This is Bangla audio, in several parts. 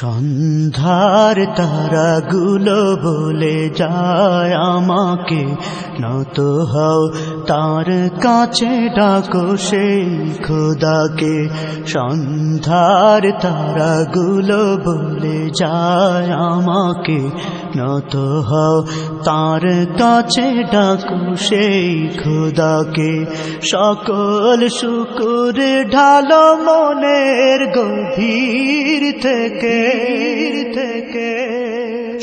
সন্ধ্যার তারাগুলো বলে যায় আমাকে নত হও, তার কাছে ডাকো সেই খোদাকে। সন্ধ্যার তারাগুলো বলে যায় আমাকে নত হও, তার কাছে ডাকো সেই খোদাকে। সকল শুকুর ঢালো মনের গভীর থেকে থেকে।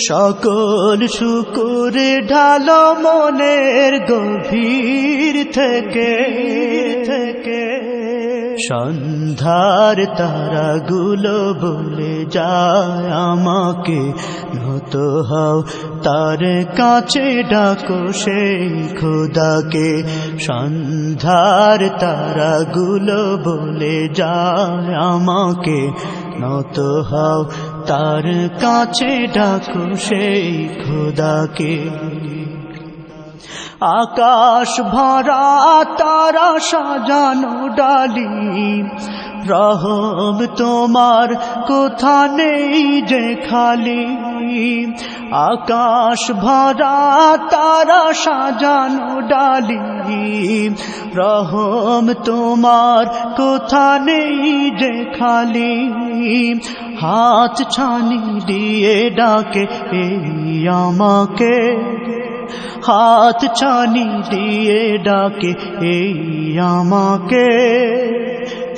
সকল শুকুর ঢালো মনের গভীর থেকে। থেকে। সন্ধ্যার তারাগুলো বলে যায় আমাকে নত হও তার কাছে ডাকো সেই খোদাকে। সন্ধ্যার তারাগুলো বলে যায় আমাকে নত হও তার কাছে ডাকো সেই খোদাকে। আকাশ ভরা তারা সাজানো ডালি রহম তোমার কোথা নেই যে খালি? আকাশ ভরা তারা সাজানো ডালি। রহম তোমার কোথা নেই যে খালি? হাত ছানি দিয়ে ডাকে, এই আমাকে। হাত ছানি দিয়ে ডাকে, এই আমাকে।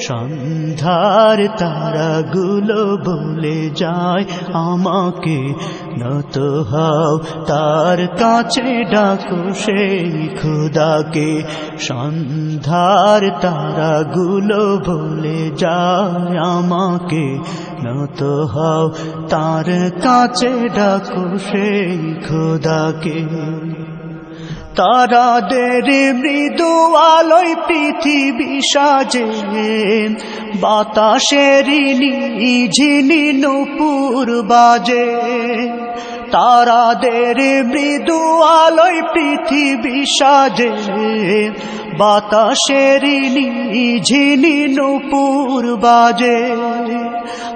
সন্ধ্যার তারাগুলো বলে যায়, আমাকে নত হও, তার কাছে ডাকো সেই খুদাকে। সন্ধ্যার তারাগুলো বলে যায়, আমাকে নত হও, তার কাছে ডাকো সেই খুদাকে। তারাদের মৃদু আলোয় পৃথিবী সাজে। বাতাসের ঝিনি নুপুর বাজে। তারাদের মৃদু আলোয় পৃথিবী সাজে। বাতাসের ঝিনি নুপুর বাজে।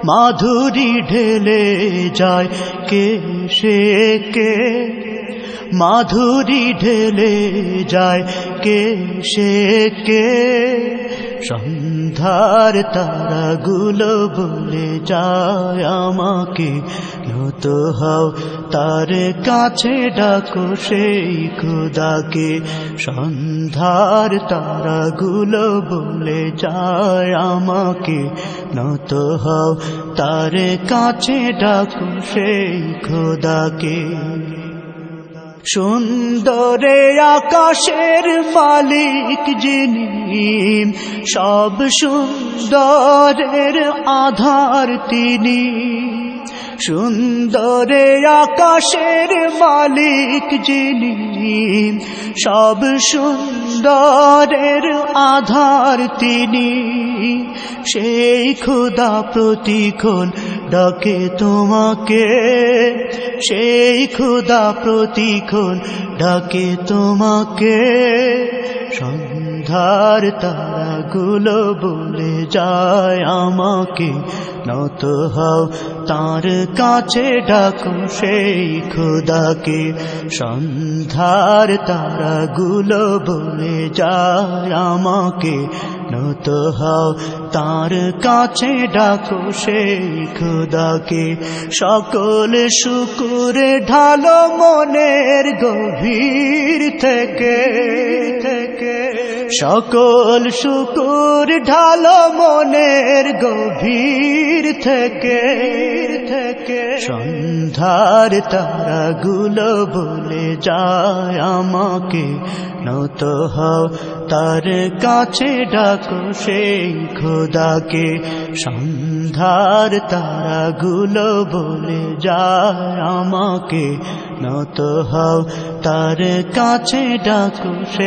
মাধুরী ঢেলে যায় কে সে, কে মাধুরী ঢেলে যায় কে সে কে? সন্ধ্যার তারাগুলো বলে যায় আমাকে, নত হও তার কাছে ডাকো সেই খুদাকে। সন্ধ্যার তারাগুলো বলে যায় আমাকে, নত হও তার কাছে ডাকো সেই খোদাকে। সুন্দরে আকাশের মালিক যিনি, সব সুন্দরের আধার তিনি। সুন্দরে আকাশের মালিক যিনি, সব সুন্দরের আধার তিনি। সেই খুদা প্রতিক্ষণ ডাকে তোমাকে সেই খুদা প্রতিক্ষণ ডাকে তোমাকে। সন্ধ্যার তারাগুলো বলে যায় আমাকে নত হও। তার কাছে ডাকো সেই খুদাকে। সন্ধ্যার তারাগুলো বলে যায় আমাকে। নত হও। তার কাছে ডাকো সেই খুদাকে। সকল শুকুরে ঢালো মনের গভীর থেকে থেকে। সকল শুকুর ঢালো মনের গভীর থেকে থেকে। সন্ধ্যার তারাগুলো বলে যায় আমাকে, নত হও তার কাছে ডাকো সেই খোদাকে। সন্ধ্যার তারাগুলো বলে যায় আমাকে, নত হও তার কাছে ডাকো সে